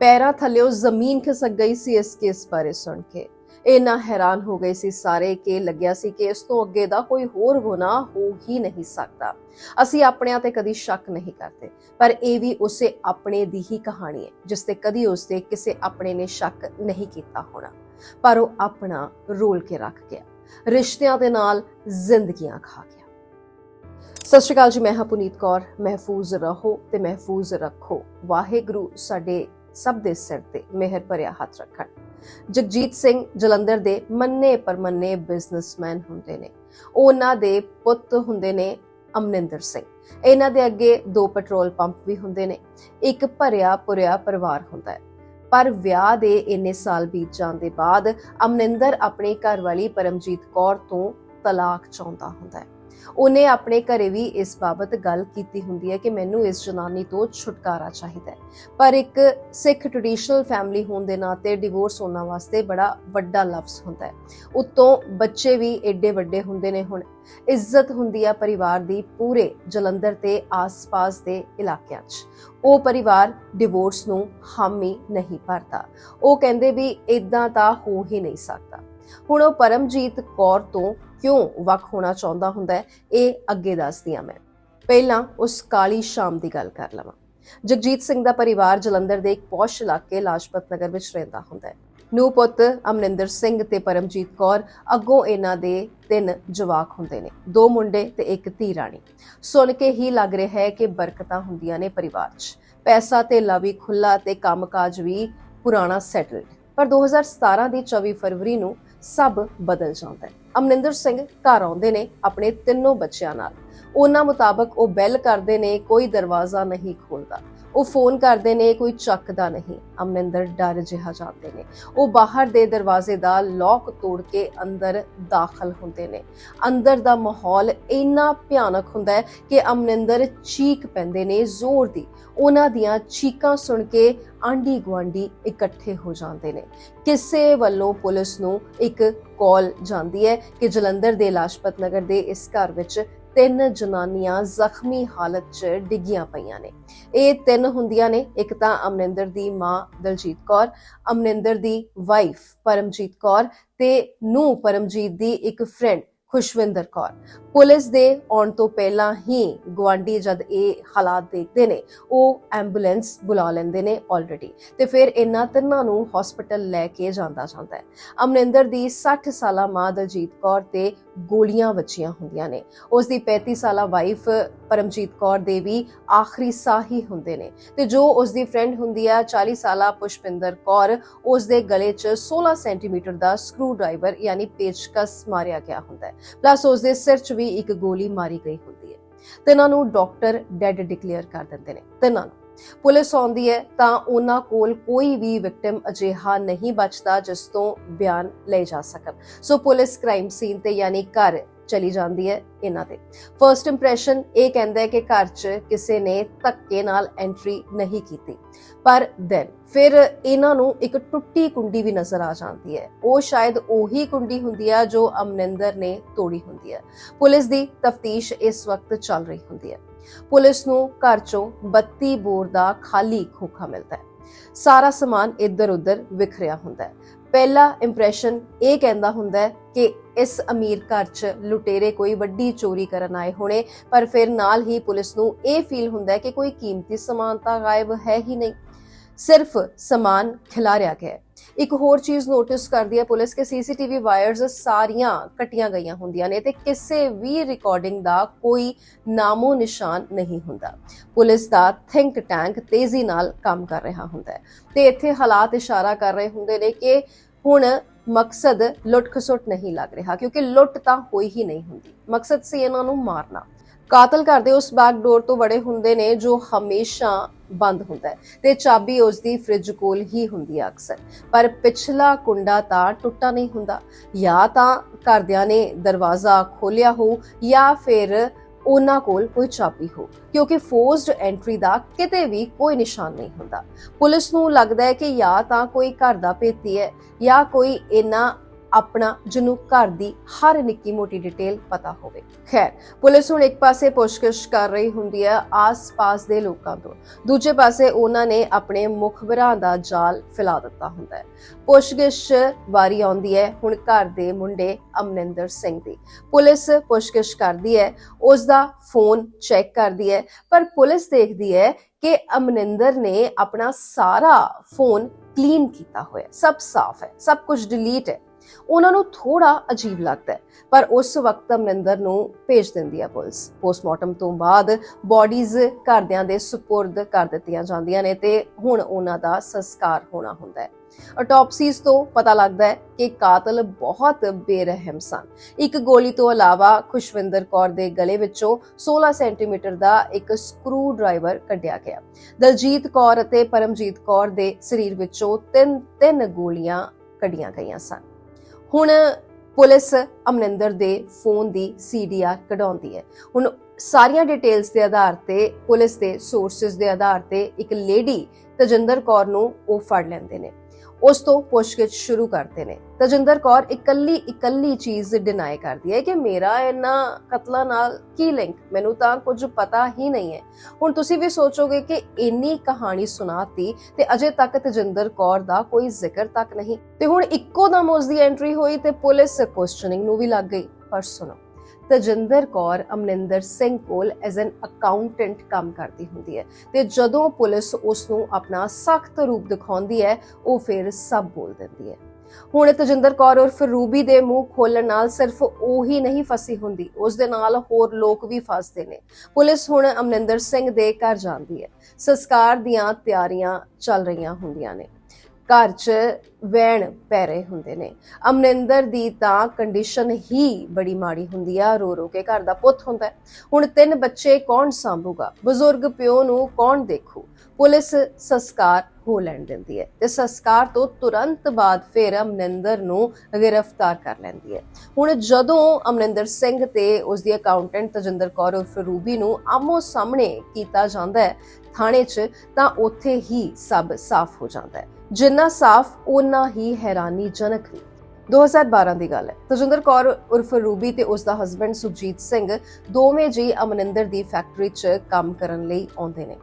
ਪੈਰਾਂ ਥੱਲੇੋਂ ਜ਼ਮੀਨ ਖਿਸਕ ਗਈ ਸੀ ਇਸ ਕੇਸ ਬਾਰੇ ਸੁਣ ਕੇ। ਇੰਨਾ ਹੈਰਾਨ ਹੋ ਗਏ ਸੀ ਸਾਰੇ ਕਿ ਲੱਗਿਆ ਸੀ ਕਿ ਇਸ ਤੋਂ ਅੱਗੇ ਦਾ ਕੋਈ ਹੋਰ ਗੁਨਾਹ ਹੋ ਹੀ ਨਹੀਂ ਸਕਦਾ। ਅਸੀਂ ਆਪਣਿਆਂ ਤੇ ਕਦੀ ਸ਼ੱਕ ਨਹੀਂ ਕਰਦੇ, ਪਰ ਇਹ ਵੀ ਉਸੇ ਆਪਣੇ ਦੀ ਹੀ ਕਹਾਣੀ ਹੈ, ਜਿਸ ਤੇ ਕਦੀ ਉਸਦੇ ਕਿਸੇ ਆਪਣੇ ਨੇ ਸ਼ੱਕ ਨਹੀਂ ਕੀਤਾ ਹੋਣਾ। ਪਰ ਉਹ ਆਪਣਾ ਰੋਲ ਕੇ ਰੱਖ ਗਿਆ, ਰਿਸ਼ਤਿਆਂ ਦੇ ਨਾਲ ਜ਼ਿੰਦਗੀਆਂ ਖਾ ਗਿਆ। ਸਤਿ ਸ਼੍ਰੀ ਅਕਾਲ ਜੀ, ਮੈਂ ਹਾਂ ਪੁਨੀਤ ਕੌਰ। ਮਹਿਫੂਜ਼ ਰਹੋ ਤੇ ਮਹਿਫੂਜ਼ ਰੱਖੋ। ਵਾਹਿਗੁਰੂ ਸਾਡੇ ਸਭ ਦੇ ਸਿਰ ਤੇ ਮਿਹਰ ਭਰਿਆ ਹੱਥ ਰੱਖਣ। ਜਗਜੀਤ ਸਿੰਘ ਜਲੰਧਰ ਦੇ ਮੰਨੇ ਪਰਮੰਨੇ ਬਿਜ਼ਨਸਮੈਨ ਹੁੰਦੇ ਨੇ। ਉਹਨਾਂ ਦੇ ਪੁੱਤ ਹੁੰਦੇ ਨੇ ਅਮਨਿੰਦਰ ਸਿੰਘ। ਇਹਨਾਂ ਦੇ ਅੱਗੇ ਦੋ ਪੈਟਰੋਲ ਪੰਪ ਵੀ ਹੁੰਦੇ ਨੇ। ਇੱਕ ਭਰਿਆ ਪੁਰਿਆ ਪਰਿਵਾਰ ਹੁੰਦਾ ਹੈ। ਪਰ ਵਿਆਹ ਦੇ ਇੰਨੇ ਸਾਲ ਬੀਤ ਜਾਣ ਦੇ ਬਾਅਦ ਅਮਨਿੰਦਰ ਆਪਣੀ ਘਰਵਾਲੀ ਪਰਮਜੀਤ ਕੌਰ ਤੋਂ ਤਲਾਕ ਚਾਹੁੰਦਾ ਹੁੰਦਾ ਹੈ। ਉਹਨੇ ਆਪਣੇ ਘਰੇ ਵੀ ਇਸ ਬਾਬਤ ਗੱਲ ਕੀਤੀ ਹੁੰਦੀ ਹੈ ਕਿ ਮੈਨੂੰ ਇਸ ਜਨਾਨੀ ਤੋਂ ਛੁਟਕਾਰਾ ਚਾਹੀਦਾ ਹੈ। ਪਰ ਇੱਕ ਸਿੱਖ ਟ੍ਰੈਡੀਸ਼ਨਲ ਫੈਮਿਲੀ ਹੋਣ ਦੇ ਨਾਤੇ ਡਿਵੋਰਸ ਹੋਣਾ ਵਾਸਤੇ ਬੜਾ ਵੱਡਾ ਲਫ਼ਜ਼ ਹੁੰਦਾ ਹੈ। ਉਤੋਂ ਬੱਚੇ ਵੀ ਏਡੇ ਵੱਡੇ ਹੁੰਦੇ ਨੇ ਹੁਣ। ਇੱਜ਼ਤ ਹੁੰਦੀ ਆ ਪਰਿਵਾਰ ਦੀ ਪੂਰੇ ਜਲੰਧਰ ਤੇ ਆਸ-ਪਾਸ ਦੇ ਇਲਾਕਿਆਂ 'ਚ। ਉਹ ਪਰਿਵਾਰ ਡਿਵੋਰਸ ਨੂੰ ਹਾਮੀ ਨਹੀਂ ਭਰਦਾ। ਉਹ ਕਹਿੰਦੇ ਵੀ ਇਦਾਂ ਤਾਂ ਹੋ ਹੀ ਨਹੀਂ ਸਕਦਾ। ਹੁਣ ਉਹ ਪਰਮਜੀਤ ਕੌਰ ਤੋਂ ਕਿਉਂ ਵੱਖ ਹੋਣਾ ਚਾਹੁੰਦਾ ਹੁੰਦਾ ਹੈ, ਇਹ ਅੱਗੇ ਦੱਸਦੀ ਹਾਂ ਮੈਂ। ਪਹਿਲਾਂ ਉਸ ਕਾਲੀ ਸ਼ਾਮ ਦੀ ਗੱਲ ਕਰ ਲਵਾਂ। ਜਗਜੀਤ ਸਿੰਘ ਦਾ ਪਰਿਵਾਰ ਜਲੰਧਰ ਦੇ ਇੱਕ ਪੌਸ਼ ਇਲਾਕੇ ਲਾਜਪਤ ਨਗਰ ਵਿੱਚ ਰਹਿੰਦਾ ਹੁੰਦਾ ਹੈ। ਨੂੰ ਪੁੱਤ ਅਮਰਿੰਦਰ ਸਿੰਘ ਤੇ ਪਰਮਜੀਤ ਕੌਰ ਅੱਗੋਂ ਇਹਨਾਂ ਦੇ ਤਿੰਨ ਜਵਾਕ ਹੁੰਦੇ ਨੇ। ਦੋ ਮੁੰਡੇ ਤੇ ਇੱਕ ਧੀ ਰਾਣੀ। ਸੁਣ ਕੇ ਹੀ ਲੱਗ ਰਿਹਾ ਹੈ ਕਿ ਬਰਕਤਾਂ ਹੁੰਦੀਆਂ ਨੇ ਪਰਿਵਾਰ 'ਚ। ਪੈਸਾ ਤੇ ਲਵੀ ਖੁੱਲਾ ਤੇ ਕੰਮਕਾਜ ਵੀ ਪੁਰਾਣਾ ਸੈਟਲਡ ਪਰ 2017 ਦੀ 24 ਫਰਵਰੀ ਨੂੰ ਸਭ ਬਦਲ ਜਾਂਦਾ ਹੈ। ਅਮਨਿੰਦਰ ਸਿੰਘ ਘਰ ਆਉਂਦੇ ਨੇ ਆਪਣੇ ਤਿੰਨੋਂ ਬੱਚਿਆਂ ਨਾਲ। ਉਹਨਾਂ ਮੁਤਾਬਕ ਉਹ ਬੈਲ ਕਰਦੇ ਨੇ, ਕੋਈ ਦਰਵਾਜ਼ਾ ਨਹੀਂ ਖੋਲਦਾ। ਉਹ ਫੋਨ ਕਰਦੇ ਨੇ, ਕੋਈ ਚੱਕਦਾ ਨਹੀਂ। ਅਮਨਿੰਦਰ ਡਰ ਜਿਹਾ ਜਾਂਦੇ ਨੇ। ਉਹ ਬਾਹਰ ਦੇ ਦਰਵਾਜ਼ੇ ਦਾ ਲੌਕ ਤੋੜ ਕੇ ਅੰਦਰ ਦਾਖਲ ਹੁੰਦੇ ਨੇ। ਅੰਦਰ ਦਾ ਮਾਹੌਲ ਇੰਨਾ ਭਿਆਨਕ ਹੁੰਦਾ ਹੈ ਕਿ ਅਮਨਿੰਦਰ ਚੀਕ ਪੈਂਦੇ ਨੇ ਜ਼ੋਰ ਦੀ। ਉਹਨਾਂ ਦੀਆਂ ਚੀਕਾਂ ਸੁਣ ਕੇ ਆਂਢੀ ਗੁਆਂਢੀ ਇਕੱਠੇ ਹੋ ਜਾਂਦੇ ਨੇ। ਕਿਸੇ ਵੱਲੋਂ ਪੁਲਿਸ ਨੂੰ ਇੱਕ ਕਾਲ ਜਾਂਦੀ ਹੈ ਕਿ ਜਲੰਧਰ ਦੇ ਲਾਜਪਤ ਨਗਰ ਦੇ ਇਸ ਘਰ ਵਿੱਚ ਤਿੰਨ ਜਨਾਨੀਆਂ ਜ਼ਖਮੀ ਹਾਲਤ 'ਚ ਡਿੱਗੀਆਂ ਪਈਆਂ ਨੇ। ਇਹ ਤਿੰਨ ਹੁੰਦੀਆਂ ਨੇ, ਇੱਕ ਤਾਂ ਅਮਨਿੰਦਰ ਦੀ ਮਾਂ ਦਲਜੀਤ ਕੌਰ, ਅਮਨਿੰਦਰ ਦੀ ਵਾਈਫ ਪਰਮਜੀਤ ਕੌਰ ਤੇ ਨੂੰ ਪਰਮਜੀਤ ਦੀ ਇੱਕ ਫਰੈਂਡ ਖੁਸ਼ਵਿੰਦਰ ਕੌਰ। ਪੁਲਿਸ ਦੇ ਆਉਣ ਤੋਂ ਪਹਿਲਾਂ ਹੀ ਗਵਾਂਡੀ ਜਦ ਇਹ ਹਾਲਾਤ ਦੇਖਦੇ ਨੇ, ਉਹ ਐਂਬੂਲੈਂਸ ਬੁਲਾ ਲੈਂਦੇ ਨੇ ਆਲਰੇਡੀ ਤੇ ਫਿਰ ਇਹਨਾਂ ਤਿੰਨਾਂ ਨੂੰ ਹਸਪੀਟਲ ਲੈ ਕੇ ਜਾਂਦਾ ਜਾਂਦਾ ਹੈ। ਅਮਨਿੰਦਰ ਦੀ 60 ਸਾਲਾ ਮਾਂ ਦਲਜੀਤ ਕੌਰ ਤੇ ਗੋਲੀਆਂ ਵੱਜੀਆਂ ਹੁੰਦੀਆਂ ਨੇ। ਉਸ ਦੀ 35 ਸਾਲਾ ਵਾਈਫ ਪਰਮਜੀਤ ਕੌਰ ਦੇ ਵੀ ਆਖਰੀ ਸਾਹ ਹੁੰਦੇ ਨੇ। ਤੇ ਜੋ ਉਸ ਦੀ ਫਰੈਂਡ ਹੁੰਦੀ ਆ 40 ਸਾਲਾ ਪੁਸ਼ਪਿੰਦਰ ਕੌਰ ਉਸ ਦੇ ਗਲੇ 'ਚ 16 ਸੈਂਟੀਮੀਟਰ ਦਾ ਸਕਰੂ ਡਰਾਈਵਰ ਯਾਨੀ ਪੇਚਕਸ ਮਾਰਿਆ ਗਿਆ ਹੁੰਦਾ ਹੈ। ਪਲੱਸ ਉਸ ਦੇ ਸਿਰ 'ਚ ਵੀ ਇੱਕ ਗੋਲੀ ਮਾਰੀ ਗਈ ਹੁੰਦੀ ਹੈ। ਤਿੰਨਾਂ ਨੂੰ ਡਾਕਟਰ ਡੈੱਡ ਡਿਕਲੇਅਰ ਕਰ ਦਿੰਦੇ ਨੇ। ਤਿੰਨਾਂ ਨੂੰ। ਪੁਲਿਸ ਆਉਂਦੀ ਹੈ ਤਾਂ ਉਹਨਾਂ ਕੋਲ ਕੋਈ ਵੀ ਵਿਕਟਿਮ ਅਜਿਹਾ ਨਹੀਂ ਬਚਦਾ ਜਿਸ ਤੋਂ ਬਿਆਨ ਲਏ ਜਾ ਸਕਣ। ਸੋ ਪੁਲਿਸ ਕ੍ਰਾਈਮ ਸੀਨ ਤੇ ਯਾਨੀ ਘਰ ਚਲੀ ਜਾਂਦੀ ਹੈ ਇਹਨਾਂ ਤੇ। ਫਰਸਟ ਇੰਪ੍ਰੈਸ਼ਨ ਇਹ ਕਹਿੰਦਾ ਹੈ ਕਿ ਘਰ 'ਚ ਕਿਸੇ ਨੇ ਧੱਕੇ ਨਾਲ ਐਂਟਰੀ ਨਹੀਂ ਕੀਤੀ। ਪਰ ਦੈਨ ਫਿਰ ਇਹਨਾਂ ਨੂੰ ਇੱਕ ਟੁੱਟੀ ਕੁੰਡੀ ਵੀ ਨਜ਼ਰ ਆ ਜਾਂਦੀ ਹੈ। ਉਹ ਸ਼ਾਇਦ ਉਹੀ ਕੁੰਡੀ ਹੁੰਦੀ ਹੈ ਜੋ ਅਮਨਿੰਦਰ ਨੇ ਤੋੜੀ ਹੁੰਦੀ ਹੈ। ਪੁਲਿਸ ਦੀ ਤਫਤੀਸ਼ ਇਸ ਵਕਤ ਚੱਲ ਰਹੀ ਹੁੰਦੀ ਹੈ। ਪੁਲਿਸ ਨੂੰ ਘਰ 'ਚੋਂ 32 ਬੋਰ ਦਾ ਖਾਲੀ ਖੋਖਾ ਮਿਲਦਾ ਹੈ। ਸਾਰਾ ਸਮਾਨ ਇੱਧਰ-ਉੱਧਰ ਵਿਖਰਿਆ ਹੁੰਦਾ ਹੈ। ਪਹਿਲਾ ਇੰਪ੍ਰੈਸ਼ਨ ਇਹ ਕਹਿੰਦਾ ਹੁੰਦਾ ਹੈ ਕਿ ਇਸ ਅਮੀਰ ਘਰ 'ਚ ਲੁਟੇਰੇ ਕੋਈ ਵੱਡੀ ਚੋਰੀ ਕਰਨ ਆਏ ਹੋਣੇ, ਪਰ ਫਿਰ ਨਾਲ ਹੀ ਪੁਲਿਸ ਨੂੰ ਇਹ ਫੀਲ ਹੁੰਦਾ ਹੈ ਕਿ ਕੋਈ ਕੀਮਤੀ ਸਮਾਨ ਤਾਂ ਗਾਇਬ ਹੈ ਹੀ ਨਹੀਂ। ਸਿਰਫ ਸਮਾਨ ਖਿਲਾਰਿਆ ਗਿਆ ਹੈ। ਇੱਕ ਹੋਰ ਚੀਜ਼ ਨੋਟਿਸ ਕਰਦੀ ਹੈ ਪੁਲਿਸ ਕਿ ਸੀਸੀਟੀਵੀ ਵਾਇਰਸ ਸਾਰੀਆਂ ਕੱਟੀਆਂ ਗਈਆਂ ਹੁੰਦੀਆਂ ਨੇ ਤੇ ਕਿਸੇ ਵੀ ਰਿਕਾਰਡਿੰਗ ਦਾ ਕੋਈ ਨਾਮੋ ਨਿਸ਼ਾਨ ਨਹੀਂ ਹੁੰਦਾ। ਪੁਲਿਸ ਦਾ ਥਿੰਕ ਟੈਂਕ ਤੇਜ਼ੀ ਨਾਲ ਕੰਮ ਕਰ ਰਿਹਾ ਹੁੰਦਾ ਹੈ। ਤੇ ਇੱਥੇ ਹਾਲਾਤ ਇਸ਼ਾਰਾ ਕਰ ਰਹੇ ਹੁੰਦੇ ਨੇ ਕਿ ਹੁਣ ਮਕਸਦ ਲੁੱਟ ਖਸੁੱਟ ਨਹੀਂ ਲੱਗ ਰਿਹਾ ਕਿਉਂਕਿ ਲੁੱਟ ਤਾਂ ਹੋਈ ਹੀ ਨਹੀਂ ਹੁੰਦੀ। ਮਕਸਦ ਸੀ ਇਹਨਾਂ ਨੂੰ ਮਾਰਨਾ। ਕਾਤਲ ਕਰਦੇ ਉਸ ਬੈਕ ਡੋਰ ਤੋਂ ਬੜੇ ਹੁੰਦੇ ਨੇ ਜੋ ਹਮੇਸ਼ਾ ਬੰਦ ਹੁੰਦਾ ਹੈ ਤੇ ਚਾਬੀ ਉਸ ਦੀ ਫ੍ਰਿਜ ਕੋਲ ਹੀ ਹੁੰਦੀ ਹੈ ਅਕਸਰ। ਪਰ ਪਿਛਲਾ ਕੁੰਡਾ ਤਾਂ ਟੁੱਟਾ ਨਹੀਂ ਹੁੰਦਾ। ਜਾਂ ਤਾਂ ਘਰਦਿਆਂ ਨੇ ਦਰਵਾਜ਼ਾ ਖੋਲਿਆ ਹੋ ਜਾਂ ਫਿਰ ਉਹਨਾਂ ਕੋਲ ਕੋਈ ਚਾਬੀ ਹੋ, ਕਿਉਂਕਿ ਫੋਰਸਡ ਐਂਟਰੀ ਦਾ ਕਿਤੇ ਵੀ ਕੋਈ ਨਿਸ਼ਾਨ ਨਹੀਂ ਹੁੰਦਾ। ਪੁਲਿਸ ਨੂੰ ਲੱਗਦਾ ਹੈ ਕਿ ਜਾਂ ਤਾਂ ਕੋਈ ਘਰ ਦਾ ਭੇਤੀ ਹੈ ਜਾਂ ਕੋਈ ਇਹਨਾਂ ਆਪਣਾ ਜਿਹਨੂੰ ਘਰ ਦੀ ਹਰ ਨਿੱਕੀ ਮੋਟੀ ਡਿਟੇਲ ਪਤਾ ਹੋਵੇ। ਖੈਰ, ਪੁਲਿਸ ਹੁਣ ਇੱਕ ਪਾਸੇ ਪੁੱਛਗਿੱਛ ਕਰ ਰਹੀ ਹੁੰਦੀ ਹੈ ਆਸ-ਪਾਸ ਦੇ ਲੋਕਾਂ ਤੋਂ। ਦੂਜੇ ਪਾਸੇ ਉਹਨਾਂ ਨੇ ਆਪਣੇ ਮੁਖਬਰਾਂ ਦਾ ਜਾਲ ਫੈਲਾ ਦਿੱਤਾ ਹੁੰਦਾ ਹੈ। ਪੁੱਛਗਿੱਛ ਵਾਰੀ ਆਉਂਦੀ ਹੈ ਹੁਣ ਘਰ ਦੇ ਮੁੰਡੇ ਅਮਨਿੰਦਰ ਸਿੰਘ ਦੀ। ਪੁਲਿਸ ਪੁੱਛਗਿੱਛ ਕਰਦੀ ਹੈ ਉਸ ਦਾ ਫੋਨ ਚੈੱਕ ਕਰਦੀ ਹੈ, ਪਰ ਪੁਲਿਸ ਦੇਖਦੀ ਹੈ ਕਿ ਅਮਨਿੰਦਰ ਨੇ ਆਪਣਾ ਸਾਰਾ ਫੋਨ ਕਲੀਨ ਕੀਤਾ ਹੋਇਆ ਸਭ ਸਾਫ਼ ਹੈ, ਸਭ ਕੁਝ ਡਿਲੀਟ ਹੈ। ਉਹਨਾਂ ਨੂੰ ਥੋੜਾ ਅਜੀਬ ਲੱਗਦਾ ਹੈ, ਪਰ ਉਸ ਵਕਤ ਅਮਨਿੰਦਰ ਨੂੰ ਭੇਜ ਦਿੰਦੀ ਹੈ ਪੁਲਿਸ। ਪੋਸਟਮਾਰਟਮ ਤੋਂ ਬਾਅਦ ਬਾਡੀਜ਼ ਘਰਦਿਆਂ ਦੇ ਸੁਪੁਰਦ ਕਰ ਦਿੱਤੀਆਂ ਜਾਂਦੀਆਂ ਨੇ ਤੇ ਹੁਣ ਉਹਨਾਂ ਦਾ ਸੰਸਕਾਰ ਹੋਣਾ ਹੁੰਦਾ ਹੈ। ਆਟੋਪਸੀਜ਼ ਤੋਂ ਪਤਾ ਲੱਗਦਾ ਹੈ ਕਿ ਕਾਤਲ ਬਹੁਤ ਬੇਰਹਿਮ ਸਨ। ਇੱਕ ਗੋਲੀ ਤੋਂ ਇਲਾਵਾ ਖੁਸ਼ਵਿੰਦਰ ਕੌਰ ਦੇ ਗਲੇ ਵਿੱਚੋਂ 16 ਸੈਂਟੀਮੀਟਰ ਦਾ ਇੱਕ ਸਕਰੂ ਡਰਾਈਵਰ ਕੱਢਿਆ ਗਿਆ। ਦਲਜੀਤ ਕੌਰ ਅਤੇ ਪਰਮਜੀਤ ਕੌਰ ਦੇ ਸਰੀਰ ਵਿੱਚੋਂ ਤਿੰਨ ਤਿੰਨ ਗੋਲੀਆਂ ਕੱਢੀਆਂ ਗਈਆਂ ਸਨ। ਹੁਣ ਪੁਲਿਸ ਅਮਨਿੰਦਰ ਦੇ ਫੋਨ ਦੀ ਸੀਡੀਆਰ ਕਢਾਉਂਦੀ ਹੈ। ਹੁਣ ਸਾਰੀਆਂ ਡਿਟੇਲਸ ਦੇ ਆਧਾਰ ਤੇ, ਪੁਲਿਸ ਦੇ ਸੋਰਸਸ ਦੇ ਆਧਾਰ ਤੇ ਇੱਕ ਲੇਡੀ ਤਜਿੰਦਰ ਕੌਰ ਨੂੰ ਉਹ ਫੜ ਲੈਂਦੇ ਨੇ। ਉਸ ਤੋਂ ਪੁੱਛਗਿੱਛ ਸ਼ੁਰੂ ਕਰਦੇ ਨੇ। ਤਜਿੰਦਰ ਕੌਰ ਇਕੱਲੀ ਇਕੱਲੀ ਚੀਜ਼ ਡਿਨਾਈ ਕਰਦੀ ਹੈ ਕਿ ਮੇਰਾ ਇਹਨਾਂ ਕਤਲਾਂ ਨਾਲ ਕੀ ਲਿੰਕ ਮੈਨੂੰ ਤਾਂ ਕੁਝ ਪਤਾ ਹੀ ਨਹੀਂ ਹੈ। ਹੁਣ ਤੁਸੀਂ ਵੀ ਸੋਚੋਗੇ ਕਿ ਇੰਨੀ ਕਹਾਣੀ ਸੁਣਾਤੀ ਤੇ ਅਜੇ ਤੱਕ ਤਜਿੰਦਰ ਕੌਰ ਦਾ ਕੋਈ ਜ਼ਿਕਰ ਤੱਕ ਨਹੀਂ। ਤੇ ਹੁਣ ਇੱਕੋ ਦਮ ਉਸ ਦੀ ਐਂਟਰੀ ਹੋਈ ਤੇ ਪੁਲਿਸ ਕੁਐਸਚਨਿੰਗ ਨੂੰ ਵੀ ਲੱਗ ਗਈ। ਪਰ ਸੁਣੋ। ਤਜਿੰਦਰ ਕੌਰ ਅਮਨਿੰਦਰ ਸਿੰਘ ਕੋਲ ਐਜ਼ ਐਨ ਅਕਾਊਂਟੈਂਟ ਕੰਮ ਕਰਦੀ ਹੁੰਦੀ ਹੈ। ਤੇ ਜਦੋਂ ਪੁਲਿਸ ਉਸ ਨੂੰ ਆਪਣਾ ਸਖਤ ਰੂਪ ਦਿਖਾਉਂਦੀ ਹੈ, ਉਹ ਫਿਰ ਸਭ ਬੋਲ ਦਿੰਦੀ ਹੈ। ਹੁਣ ਤਜਿੰਦਰ ਕੌਰ ਉਰਫ ਰੂਬੀ ਦੇ ਮੂੰਹ ਖੋਲਣ ਨਾਲ ਸਿਰਫ ਉਹ ਹੀ ਨਹੀਂ ਫਸੀ ਹੁੰਦੀ, ਉਸ ਦੇ ਨਾਲ ਹੋਰ ਲੋਕ ਵੀ ਫਸਦੇ ਨੇ। ਪੁਲਿਸ ਹੁਣ ਅਮਨਿੰਦਰ ਸਿੰਘ ਦੇ ਘਰ ਜਾਂਦੀ ਹੈ। ਸੰਸਕਾਰ ਦੀਆਂ ਤਿਆਰੀਆਂ ਚੱਲ ਰਹੀਆਂ ਹੁੰਦੀਆਂ ਨੇ। ਘਰ 'ਚ ਵਹਿਣ ਪੈ ਰਹੇ ਹੁੰਦੇ ਨੇ। ਅਮਨਿੰਦਰ ਦੀ ਤਾਂ ਕੰਡੀਸ਼ਨ ਹੀ ਬੜੀ ਮਾੜੀ ਹੁੰਦੀ ਆ, ਰੋ ਰੋ ਕੇ ਘਰ ਦਾ ਪੁੱਤ ਹੁੰਦਾ ਹੁਣ ਤਿੰਨ ਬੱਚੇ ਕੌਣ ਸੰਭੂਗਾ? ਬਜ਼ੁਰਗ ਪਿਓ ਨੂੰ ਕੌਣ ਦੇਖੂ? ਪੁਲਿਸ ਸੰਸਕਾਰ ਹੋ ਲੈਣ ਦਿੰਦੀ ਹੈ ਤੇ ਸੰਸਕਾਰ ਤੋਂ ਤੁਰੰਤ ਬਾਅਦ ਫਿਰ ਅਮਨਿੰਦਰ ਨੂੰ ਗ੍ਰਿਫਤਾਰ ਕਰ ਲੈਂਦੀ ਹੈ। ਹੁਣ ਜਦੋਂ ਅਮਨਿੰਦਰ ਸਿੰਘ ਤੇ ਉਸ ਦੀ ਅਕਾਊਂਟੈਂਟ ਤਜਿੰਦਰ ਕੌਰ ਉਰਫ ਰੂਬੀ ਨੂੰ ਆਮੋ ਸਾਹਮਣੇ ਕੀਤਾ ਜਾਂਦਾ ਹੈ ਥਾਣੇ 'ਚ, ਤਾਂ ਉੱਥੇ ਹੀ ਸਭ ਸਾਫ਼ ਹੋ ਜਾਂਦਾ ਹੈ। ਜਿੰਨਾ ਸਾਫ਼ ਉਨਾ ਹੀ ਹੈਰਾਨੀਜਨਕ ਵੀ। 2012 ਦੀ ਗੱਲ ਹੈ। ਤਜਿੰਦਰ ਕੌਰ ਉਰਫ ਰੂਬੀ ਤੇ ਉਸ ਦਾ ਹਸਬੰਡ ਸੁਜੀਤ ਸਿੰਘ ਦੋਵੇਂ ਜੀ ਅਮਨਿੰਦਰ ਦੀ ਫੈਕਟਰੀ 'ਚ ਕੰਮ ਕਰਨ ਲਈ ਆਉਂਦੇ ਨੇ।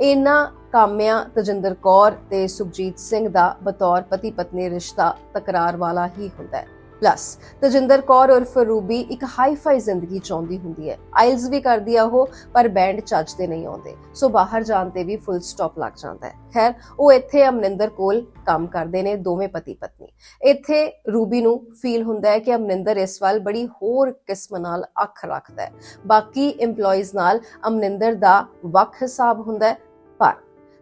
ਇਹਨਾਂ ਕਾਮਿਆਂ ਤਜਿੰਦਰ ਕੌਰ ਤੇ ਸੁਖਜੀਤ ਸਿੰਘ ਦਾ ਬਤੌਰ ਪਤੀ ਪਤਨੀ ਰਿਸ਼ਤਾ ਤਕਰਾਰ ਵਾਲਾ ਹੀ ਹੁੰਦਾ ਹੈ। ਪਲੱਸ ਤਜਿੰਦਰ ਕੌਰ ਉਰਫ ਰੂਬੀ ਇੱਕ ਹਾਈ-ਫਾਈ ਜ਼ਿੰਦਗੀ ਚਾਹੁੰਦੀ ਹੁੰਦੀ ਹੈ। ਆਇਲਸ ਵੀ ਕਰਦੀ ਆ ਉਹ, ਪਰ ਬੈਂਡ ਚੱਜਦੇ ਨਹੀਂ ਆਉਂਦੇ। ਸੋ ਬਾਹਰ ਜਾਣ ਤੇ ਵੀ ਫੁੱਲ ਸਟਾਪ ਲੱਗ ਜਾਂਦਾ ਹੈ। ਖੈਰ, ਉਹ ਇੱਥੇ ਅਮਨਿੰਦਰ ਕੋਲ ਕੰਮ ਕਰਦੇ ਨੇ ਦੋਵੇਂ ਪਤੀ ਪਤਨੀ ਇੱਥੇ ਰੂਬੀ ਨੂੰ ਫੀਲ ਹੁੰਦਾ ਹੈ ਕਿ ਅਮਨਿੰਦਰ ਇਸ ਵੱਲ ਬੜੀ ਹੋਰ ਕਿਸਮ ਨਾਲ ਅੱਖ ਰੱਖਦਾ ਹੈ। ਬਾਕੀ EMPLOYEES ਨਾਲ ਅਮਨਿੰਦਰ ਦਾ ਵੱਖ ਹਿਸਾਬ ਹੁੰਦਾ ਹੈ, ਪਰ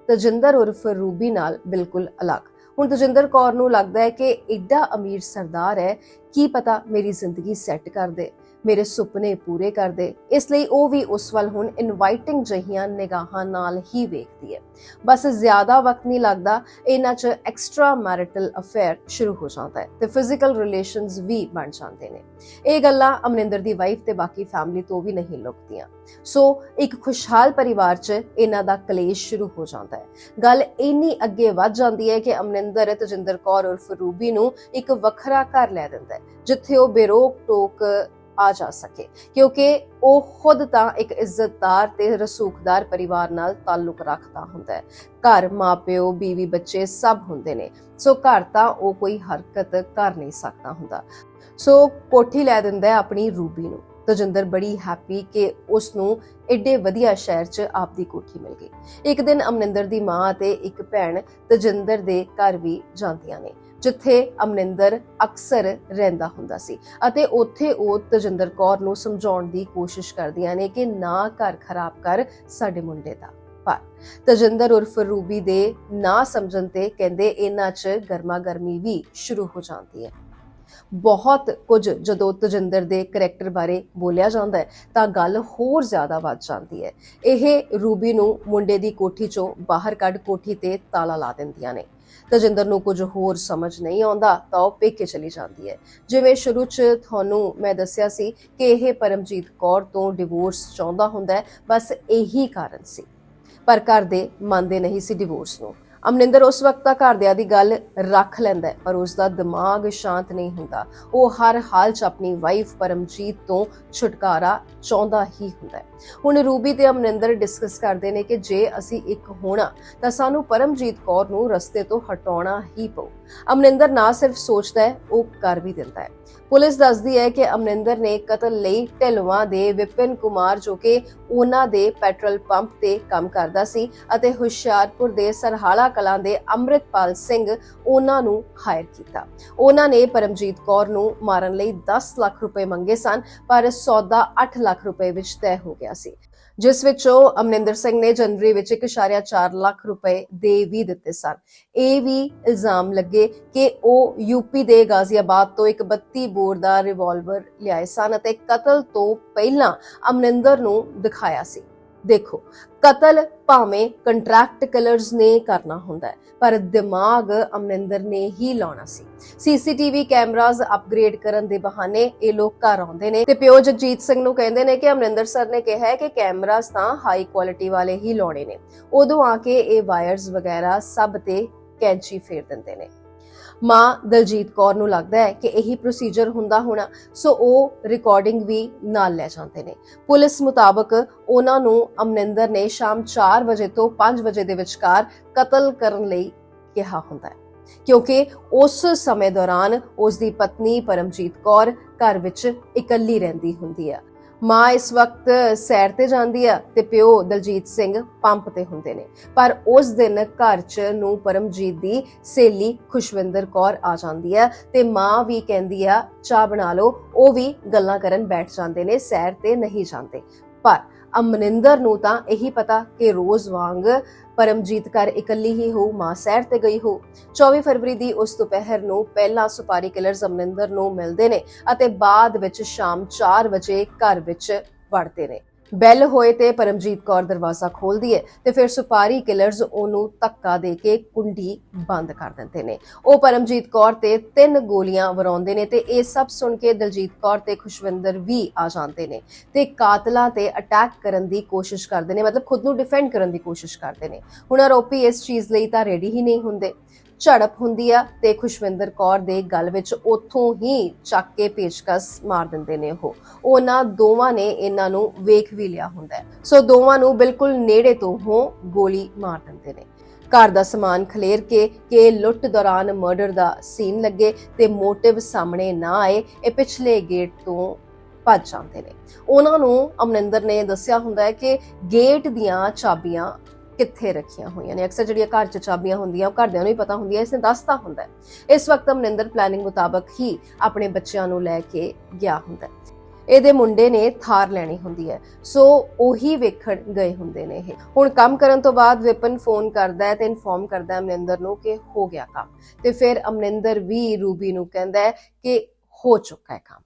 ਤਜਿੰਦਰ ਉਰਫ ਰੂਬੀ ਨਾਲ ਬਿਲਕੁਲ ਅਲੱਗ। ਹੁਣ ਤਜਿੰਦਰ ਕੌਰ ਨੂੰ ਲੱਗਦਾ ਹੈ ਕਿ ਐਡਾ ਅਮੀਰ ਸਰਦਾਰ ਹੈ, ਕੀ ਪਤਾ ਮੇਰੀ ਜ਼ਿੰਦਗੀ ਸੈੱਟ ਕਰ ਦੇ। ਮੇਰੇ ਸੁਪਨੇ ਪੂਰੇ ਕਰ ਦੇ ਇਸ ਲਈ ਉਹ ਵੀ ਉਸ ਵੱਲ ਹੁਣ ਇਨਵਾਈਟਿੰਗ ਜਹੀਆਂ ਨਿਗਾਹਾਂ ਨਾਲ ਹੀ ਵੇਖਦੀ ਹੈ। ਬਸ ਜ਼ਿਆਦਾ ਵਕਤ ਨਹੀਂ ਲੱਗਦਾ, ਇਹਨਾਂ 'ਚ ਐਕਸਟਰਾ ਮੈਰਿਟਲ ਅਫੇਅਰ ਸ਼ੁਰੂ ਹੋ ਜਾਂਦਾ ਹੈ ਤੇ ਫਿਜ਼ੀਕਲ ਰਿਲੇਸ਼ਨਸ ਵੀ ਬਣ ਜਾਂਦੇ ਨੇ। ਇਹ ਗੱਲਾਂ ਅਮਰਿੰਦਰ ਦੀ ਵਾਈਫ ਤੇ ਬਾਕੀ ਫੈਮਿਲੀ ਤੋਂ ਵੀ ਨਹੀਂ ਲੁਕਦੀਆਂ। ਸੋ ਇੱਕ ਖੁਸ਼ਹਾਲ ਪਰਿਵਾਰ 'ਚ ਇਹਨਾਂ ਦਾ ਕਲੇਸ਼ ਸ਼ੁਰੂ ਹੋ ਜਾਂਦਾ ਹੈ। ਗੱਲ ਇੰਨੀ ਅੱਗੇ ਵੱਧ ਜਾਂਦੀ ਹੈ ਕਿ ਅਮਰਿੰਦਰ, ਤਜਿੰਦਰ ਕੌਰ ਉਰਫ ਰੂਬੀ ਨੂੰ ਇੱਕ ਵੱਖਰਾ ਘਰ ਲੈ ਦਿੰਦਾ ਹੈ, ਜਿੱਥੇ ਉਹ ਬੇਰੋਕ ਟੋਕ ਆ ਜਾ ਸਕੇ। ਕਿਉਂਕਿ ਉਹ ਖੁਦ ਤਾਂ ਇੱਕ ਇੱਜ਼ਤਦਾਰ ਤੇ ਰਸੂਖਦਾਰ ਪਰਿਵਾਰ ਨਾਲ ਤਾਲੁਕ ਰੱਖਦਾ ਹੁੰਦਾ ਹੈ। ਘਰ, ਮਾਪਿਓ, ਬੀਵੀ, ਬੱਚੇ ਸਭ ਹੁੰਦੇ ਨੇ। ਸੋ ਘਰ ਤਾਂ ਉਹ ਕੋਈ ਹਰਕਤ ਕਰ ਨਹੀਂ ਸਕਦਾ ਹੁੰਦਾ। ਸੋ ਕੋਠੀ ਲੈ ਦਿੰਦਾ ਹੈ ਆਪਣੀ ਰੂਬੀ ਨੂੰ। ਤਜਿੰਦਰ ਬੜੀ ਹੈਪੀ ਕਿ ਉਸ ਨੂੰ ਏਡੇ ਵਧੀਆ ਸ਼ਹਿਰ 'ਚ ਆਪਦੀ ਕੋਠੀ ਮਿਲ ਗਈ। ਇੱਕ ਦਿਨ ਅਮਨਿੰਦਰ ਦੀ ਮਾਂ ਅਤੇ ਇੱਕ ਭੈਣ ਤਜਿੰਦਰ ਦੇ ਘਰ ਵੀ ਜਾਂਦੀਆਂ ਨੇ। ਜਿੱਥੇ ਅਮਨਿੰਦਰ ਅਕਸਰ ਰਹਿੰਦਾ ਹੁੰਦਾ ਸੀ ਅਤੇ ਉੱਥੇ ਉਹ ਤਜਿੰਦਰ ਕੌਰ ਨੂੰ ਸਮਝਾਉਣ ਦੀ ਕੋਸ਼ਿਸ਼ ਕਰਦੀਆਂ ਨੇ ਕਿ ਨਾ ਘਰ ਖਰਾਬ ਕਰ ਸਾਡੇ ਮੁੰਡੇ ਦਾ ਪਰ ਤਜਿੰਦਰ ਉਰਫ ਰੂਬੀ ਦੇ ਨਾ ਸਮਝਣ ਤੇ ਕਹਿੰਦੇ ਇਹਨਾਂ 'ਚ ਗਰਮਾ ਗਰਮੀ ਵੀ ਸ਼ੁਰੂ ਹੋ ਜਾਂਦੀ ਹੈ। ਬਹੁਤ ਕੁਝ ਜਦੋਂ ਤਜਿੰਦਰ ਦੇ ਕੈਰੈਕਟਰ ਬਾਰੇ ਬੋਲਿਆ ਜਾਂਦਾ ਹੈ, ਤਾਂ ਗੱਲ ਹੋਰ ਜ਼ਿਆਦਾ ਵੱਧ ਜਾਂਦੀ ਹੈ। ਇਹ ਰੂਬੀ ਨੂੰ ਮੁੰਡੇ ਦੀ ਕੋਠੀ ਚੋਂ ਬਾਹਰ ਕੱਢ ਕੋਠੀ ਤੇ ਤਾਲਾ ਲਾ ਦਿੰਦੀਆਂ ਨੇ। ਤਜਿੰਦਰ ਨੂੰ ਕੁਝ ਹੋਰ ਸਮਝ ਨਹੀਂ ਆਉਂਦਾ, ਤਾਂ ਉਹ ਪੇਕੇ ਚਲੀ ਜਾਂਦੀ ਹੈ। ਜਿਵੇਂ ਸ਼ੁਰੂ 'ਚ ਤੁਹਾਨੂੰ ਮੈਂ ਦੱਸਿਆ ਸੀ ਕਿ ਇਹ ਪਰਮਜੀਤ ਕੌਰ ਤੋਂ ਡਿਵੋਰਸ ਚਾਹੁੰਦਾ ਹੁੰਦਾ ਹੈ, ਬਸ ਇਹੀ ਕਾਰਨ ਸੀ। ਪਰ ਘਰ ਦੇ ਮੰਨਦੇ ਨਹੀਂ ਸੀ ਡਿਵੋਰਸ ਨੂੰ। ਅਮਰਿੰਦਰ ਉਸ ਵਕਤ ਤਾਂ ਘਰਦਿਆਂ ਦੀ ਗੱਲ ਰੱਖ ਲੈਂਦਾ ਪਰ ਉਸ ਦਾ ਦਿਮਾਗ ਸ਼ਾਂਤ ਨਹੀਂ ਹੁੰਦਾ। ਉਹ ਹਰ ਹਾਲ 'ਚ ਆਪਣੀ ਵਾਈਫ ਪਰਮਜੀਤ ਤੋਂ ਛੁਟਕਾਰਾ ਚਾਹੁੰਦਾ ਹੀ ਹੁੰਦਾ ਹੈ। ਹੁਣ ਰੂਬੀ ਤੇ ਅਮਰਿੰਦਰ ਡਿਸਕਸ ਕਰਦੇ ਨੇ ਕਿ ਜੇ ਅਸੀਂ ਇੱਕ ਹੋਣਾ, ਤਾਂ ਸਾਨੂੰ ਪਰਮਜੀਤ ਕੌਰ ਨੂੰ ਰਸਤੇ ਤੋਂ ਹਟਾਉਣਾ ਹੀ ਪਊ। ਅਮਰਿੰਦਰ ਨਾ ਸਿਰਫ ਸੋਚਦਾ ਹੈ, ਉਹ ਕਰ ਵੀ ਦਿੰਦਾ ਹੈ। ਪੁਲਿਸ ਦੱਸਦੀ ਹੈ ਕਿ ਅਮਰਿੰਦਰ ਨੇ ਕਤਲ ਲਈ ਢਿਲਵਾਂ ਦੇ ਵਿਪਿਨ ਕੁਮਾਰ ਜੋ ਕਿ ਉਹਨਾਂ ਦੇ ਪੈਟਰੋਲ ਪੰਪ ਤੇ ਕੰਮ ਕਰਦਾ ਸੀ ਅਤੇ ਹੁਸ਼ਿਆਰਪੁਰ ਦੇ ਸਰਹਾਲਾ ਕਲਾਂ ਦੇ ਅੰਮ੍ਰਿਤਪਾਲ ਸਿੰਘ ਉਹਨਾਂ ਨੂੰ ਹਾਇਰ ਕੀਤਾ। ਉਹਨਾਂ ਨੇ ਪਰਮਜੀਤ ਕੌਰ ਨੂੰ ਮਾਰਨ ਲਈ 10 ਲੱਖ ਰੁਪਏ ਮੰਗੇ ਸਨ, ਪਰ ਸੌਦਾ 8 ਲੱਖ ਰੁਪਏ ਵਿੱਚ ਤੈਅ ਹੋ ਗਿਆ ਸੀ। ਜਿਸ ਵਿੱਚੋਂ ਅਮਰਿੰਦਰ ਸਿੰਘ ਨੇ ਜਨਵਰੀ ਵਿੱਚ 1.4 ਲੱਖ ਰੁਪਏ ਦੇ ਵੀ ਦਿੱਤੇ ਸਨ। ਇਹ ਵੀ ਇਲਜ਼ਾਮ ਲੱਗੇ ਕਿ ਉਹ ਯੂਪੀ ਦੇ ਗਾਜ਼ੀਆਬਾਦ ਤੋਂ ਇੱਕ 32 ਬੋਰ ਦਾ ਰਿਵਾਲਵਰ ਲਿਆਏ ਸਨ ਅਤੇ ਕਤਲ ਤੋਂ ਪਹਿਲਾਂ ਅਮਰਿੰਦਰ ਨੂੰ ਦਿਖਾਇਆ ਸੀ। ਦੇਖੋ, ਕਤਲ ਭਾਵੇਂ ਕੰਟਰੈਕਟ ਕਿਲਰਸ ਨੇ ਕਰਨਾ ਹੁੰਦਾ ਹੈ, ਪਰ ਦਿਮਾਗ ਅਮਰਿੰਦਰ ਨੇ ਹੀ ਲਾਉਣਾ ਸੀ। ਸੀਸੀਟੀਵੀ ਕੈਮਰਾਜ਼ ਅਪਗ੍ਰੇਡ ਕਰਨ ਦੇ ਬਹਾਨੇ ਇਹ ਲੋਕ ਘਰ ਆਉਂਦੇ ਨੇ ਤੇ ਪਿਓ ਜਗਜੀਤ ਸਿੰਘ ਨੂੰ ਕਹਿੰਦੇ ਨੇ ਕਿ ਅਮਰਿੰਦਰ ਸਰ ਨੇ ਕਿਹਾ ਹੈ ਕਿ ਕੈਮਰਾਜ਼ ਤਾਂ ਹਾਈ ਕੁਆਲਿਟੀ ਵਾਲੇ ਹੀ ਲਾਉਣੇ ਨੇ। ਉਦੋਂ ਆ ਕੇ ਇਹ ਵਾਇਰਸ ਵਗੈਰਾ ਸਭ ਤੇ ਕੈਂਚੀ ਫੇਰ ਦਿੰਦੇ ਨੇ। ਮਾਂ ਦਲਜੀਤ ਕੌਰ ਨੂੰ ਲੱਗਦਾ ਹੈ ਕਿ ਇਹੀ ਪ੍ਰੋਸੀਜਰ ਹੁੰਦਾ ਹੋਣਾ, ਸੋ ਉਹ ਰਿਕਾਰਡਿੰਗ ਵੀ ਨਾਲ ਲੈ ਜਾਂਦੇ ਨੇ। ਪੁਲਿਸ ਮੁਤਾਬਕ ਉਹਨਾਂ ਨੂੰ ਅਮਨਿੰਦਰ ਨੇ ਸ਼ਾਮ 4 ਵਜੇ ਤੋਂ 5 ਵਜੇ ਦੇ ਵਿਚਕਾਰ ਕਤਲ ਕਰਨ ਲਈ ਕਿਹਾ ਹੁੰਦਾ ਹੈ, ਕਿਉਂਕਿ ਉਸ ਸਮੇਂ ਦੌਰਾਨ ਉਸ ਦੀ ਪਤਨੀ ਪਰਮਜੀਤ ਕੌਰ ਘਰ ਵਿੱਚ ਇਕੱਲੀ ਰਹਿੰਦੀ ਹੁੰਦੀ ਹੈ। ਮਾਂ ਇਸ ਵਕਤ ਸੈਰ ਤੇ ਜਾਂਦੀ ਆ ਤੇ ਪਿਓ ਦਲਜੀਤ ਸਿੰਘ ਪੰਪ ਤੇ ਹੁੰਦੇ ਨੇ। ਪਰ ਉਸ ਦਿਨ ਘਰ 'ਚ ਨੂੰ ਪਰਮਜੀਤ ਦੀ ਸੇਲੀ ਖੁਸ਼ਵਿੰਦਰ ਕੌਰ ਆ ਜਾਂਦੀ ਹੈ ਤੇ ਮਾਂ ਵੀ ਕਹਿੰਦੀ ਆ, ਚਾਹ ਬਣਾ ਲਓ। ਉਹ ਵੀ ਗੱਲਾਂ ਕਰਨ ਬੈਠ ਜਾਂਦੇ ਨੇ, ਸੈਰ ਤੇ ਨਹੀਂ ਜਾਂਦੇ। ਪਰ ਅਮਨਿੰਦਰ ਨੂੰ ਤਾਂ ਇਹੀ ਪਤਾ ਕਿ ਰੋਜ਼ ਵਾਂਗ ਪਰਮਜੀਤ ਘਰ ਇਕੱਲੀ ਹੀ ਹੋ, ਮਾਂ ਸੈਰ ਤੇ ਗਈ ਹੋ। 24 ਫਰਵਰੀ ਦੀ ਉਸ ਦੁਪਹਿਰ ਨੂੰ ਪਹਿਲਾ ਸੁਪਾਰੀ ਕਿਲਰ ਜਮਨਿੰਦਰ ਨੂੰ ਮਿਲਦੇ ਨੇ ਅਤੇ ਬਾਅਦ ਵਿੱਚ ਸ਼ਾਮ 4 ਵਜੇ ਘਰ ਵਿੱਚ ਵੜਦੇ ਨੇ। ਬੈਲ ਹੋਏ ਤੇ ਪਰਮਜੀਤ ਕੌਰ ਦਰਵਾਜ਼ਾ ਖੋਲਦੀ ਹੈ ਤੇ ਫਿਰ ਸੁਪਾਰੀ ਕਿਲਰਸ ਉਹਨੂੰ ਧੱਕਾ ਦੇ ਕੇ ਕੁੰਡੀ ਬੰਦ ਕਰ ਦਿੰਦੇ ਨੇ। ਉਹ ਪਰਮਜੀਤ ਕੌਰ ਤੇ ਤਿੰਨ ਗੋਲੀਆਂ ਵਰਾਉਂਦੇ ਨੇ ਤੇ ਇਹ ਸਭ ਸੁਣ ਕੇ ਦਲਜੀਤ ਕੌਰ ਤੇ ਖੁਸ਼ਵਿੰਦਰ ਵੀ ਆ ਜਾਂਦੇ ਨੇ ਤੇ ਕਾਤਲਾਂ ਤੇ ਅਟੈਕ ਕਰਨ ਦੀ ਕੋਸ਼ਿਸ਼ ਕਰਦੇ ਨੇ, ਮਤਲਬ ਖੁਦ ਨੂੰ ਡਿਫੈਂਡ ਕਰਨ ਦੀ ਕੋਸ਼ਿਸ਼ ਕਰਦੇ ਨੇ। ਹੁਣ ਆਰੋਪੀ ਇਸ ਚੀਜ਼ ਲਈ ਤਾਂ ਰੈਡੀ ਹੀ ਨਹੀਂ ਹੁੰਦੇ। ਝੜਪ ਹੁੰਦੀ ਆ ਤੇ ਖੁਸ਼ਵਿੰਦਰ ਕੌਰ ਦੇ ਗਲ ਵਿੱਚ ਉੱਥੋਂ ਹੀ ਚੱਕ ਕੇ ਪੇਚਕਸ ਮਾਰ ਦਿੰਦੇ ਨੇ ਉਹ। ਉਹਨਾਂ ਦੋਵਾਂ ਨੇ ਇਹਨਾਂ ਨੂੰ ਵੇਖ ਵੀ ਲਿਆ ਹੁੰਦਾ ਸੋ ਦੋਵਾਂ ਨੂੰ ਬਿਲਕੁਲ ਨੇੜੇ ਤੋਂ ਹੋ ਗੋਲੀ ਮਾਰ ਦਿੰਦੇ ਨੇ। ਘਰ ਦਾ ਸਮਾਨ ਖਲੇਰ ਕੇ ਕਿ ਲੁੱਟ ਦੌਰਾਨ ਮਰਡਰ ਦਾ ਸੀਨ ਲੱਗੇ ਤੇ ਮੋਟਿਵ ਸਾਹਮਣੇ ਨਾ ਆਏ, ਇਹ ਪਿਛਲੇ ਗੇਟ ਤੋਂ ਭੱਜ ਜਾਂਦੇ ਨੇ। ਉਹਨਾਂ ਨੂੰ ਅਮਨਿੰਦਰ ਨੇ ਦੱਸਿਆ ਹੁੰਦਾ ਹੈ ਕਿ ਗੇਟ ਦੀਆਂ ਚਾਬੀਆਂ ਕਿੱਥੇ ਰੱਖੀਆਂ ਹੋਈਆਂ ਨੇ? ਅਕਸਰ ਜਿਹੜੀਆਂ ਘਰ 'ਚ ਚਾਬੀਆਂ ਹੁੰਦੀਆਂ, ਉਹ ਘਰਦਿਆਂ ਨੂੰ ਹੀ ਪਤਾ ਹੁੰਦੀਆਂ ਇਸਨੇ ਦੱਸਦਾ ਹੁੰਦਾ ਹੈ। ਇਸ ਵਕਤ ਅਮਰਿੰਦਰ ਪਲੈਨਿੰਗ ਮੁਤਾਬਕ ਹੀ ਆਪਣੇ ਬੱਚਿਆਂ ਨੂੰ ਲੈ ਕੇ ਗਿਆ ਹੁੰਦਾ ਹੈ। ਇਹਦੇ ਮੁੰਡੇ ਨੇ ਥਾਰ ਲੈਣੀ ਹੁੰਦੀ ਹੈ। ਸੋ ਉਹੀ ਵੇਖਣ ਗਏ ਹੁੰਦੇ ਨੇ ਇਹ। ਹੁਣ ਕੰਮ ਕਰਨ ਤੋਂ ਬਾਅਦ ਵਿਪਨ ਫੋਨ ਕਰਦਾ ਹੈ ਤੇ ਇਨਫੋਰਮ ਕਰਦਾ ਹੈ ਅਮਨਿੰਦਰ ਨੂੰ ਕਿ ਹੋ ਗਿਆ ਕੰਮ। ਤੇ ਫਿਰ ਅਮਰਿੰਦਰ ਵੀ ਰੂਬੀ ਨੂੰ ਕਹਿੰਦਾ ਹੈ ਕਿ ਹੋ ਚੁੱਕਾ ਹੈ ਕੰਮ।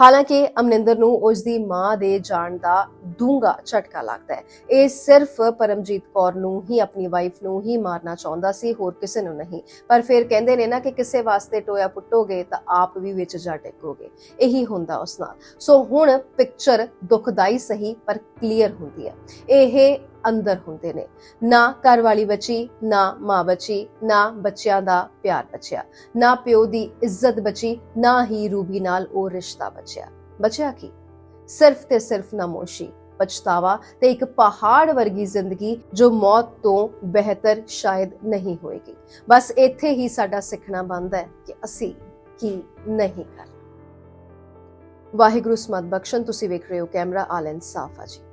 ਹਾਲਾਂਕਿ ਅਮਨਿੰਦਰ ਨੂੰ ਉਸ ਦੀ ਮਾਂ ਦੇ ਜਾਣ ਦਾ ਡੂੰਘਾ ਝਟਕਾ ਲੱਗਦਾ ਹੈ। ਇਹ ਸਿਰਫ ਪਰਮਜੀਤ ਕੌਰ ਨੂੰ ਹੀ, ਆਪਣੀ ਵਾਈਫ ਨੂੰ ਹੀ ਮਾਰਨਾ ਚਾਹੁੰਦਾ ਸੀ, ਹੋਰ ਕਿਸੇ ਨੂੰ ਨਹੀਂ। ਪਰ ਫਿਰ ਕਹਿੰਦੇ ਨੇ ਨਾ ਕਿ ਕਿਸੇ ਵਾਸਤੇ ਟੋਇਆ ਪੁੱਟੋਗੇ ਤਾਂ ਆਪ ਵੀ ਵਿੱਚ ਜਾ ਟਿਕੋਗੇ ਇਹੀ ਹੁੰਦਾ ਉਸ ਨਾਲ। ਸੋ ਹੁਣ ਪਿਕਚਰ ਦੁਖਦਾਈ ਸਹੀ ਪਰ ਕਲੀਅਰ ਹੁੰਦੀ ਹੈ। ਇਹ ਅੰਦਰ ਹੁੰਦੇ ਨੇ। ਨਾ ਘਰ ਵਾਲੀ ਬਚੀ, ਨਾ ਮਾਂ ਬਚੀ, ਨਾ ਬੱਚਿਆਂ ਦਾ ਪਿਆਰ ਬਚਿਆ, ਨਾ ਪਿਓ ਦੀ ਇੱਜ਼ਤ ਬਚੀ, ਨਾ ਹੀ ਰੂਬੀ ਨਾਲ ਉਹ ਰਿਸ਼ਤਾ ਬਚਿਆ। ਬਚਿਆ ਕੀ? ਸਿਰਫ ਤੇ ਸਿਰਫ ਨਮੋਸ਼ੀ, ਪਛਤਾਵਾ ਤੇ ਇੱਕ ਪਹਾੜ ਵਰਗੀ ਜ਼ਿੰਦਗੀ ਜੋ ਮੌਤ ਤੋਂ ਬਿਹਤਰ ਸ਼ਾਇਦ ਨਹੀਂ ਹੋਏਗੀ। ਬਸ ਇੱਥੇ ਹੀ ਸਾਡਾ ਸਿੱਖਣਾ ਬਣਦਾ ਹੈ ਕਿ ਅਸੀਂ ਕੀ ਨਹੀਂ ਕਰ। ਵਾਹਿਗੁਰੂ ਸਮਤ ਬਖਸ਼ਣ, ਤੁਸੀਂ ਵੇਖ ਰਹੇ ਹੋ ਕੈਮਰਾ ਆਲ ਇਨਸਾਫ ਆ ਜੀ।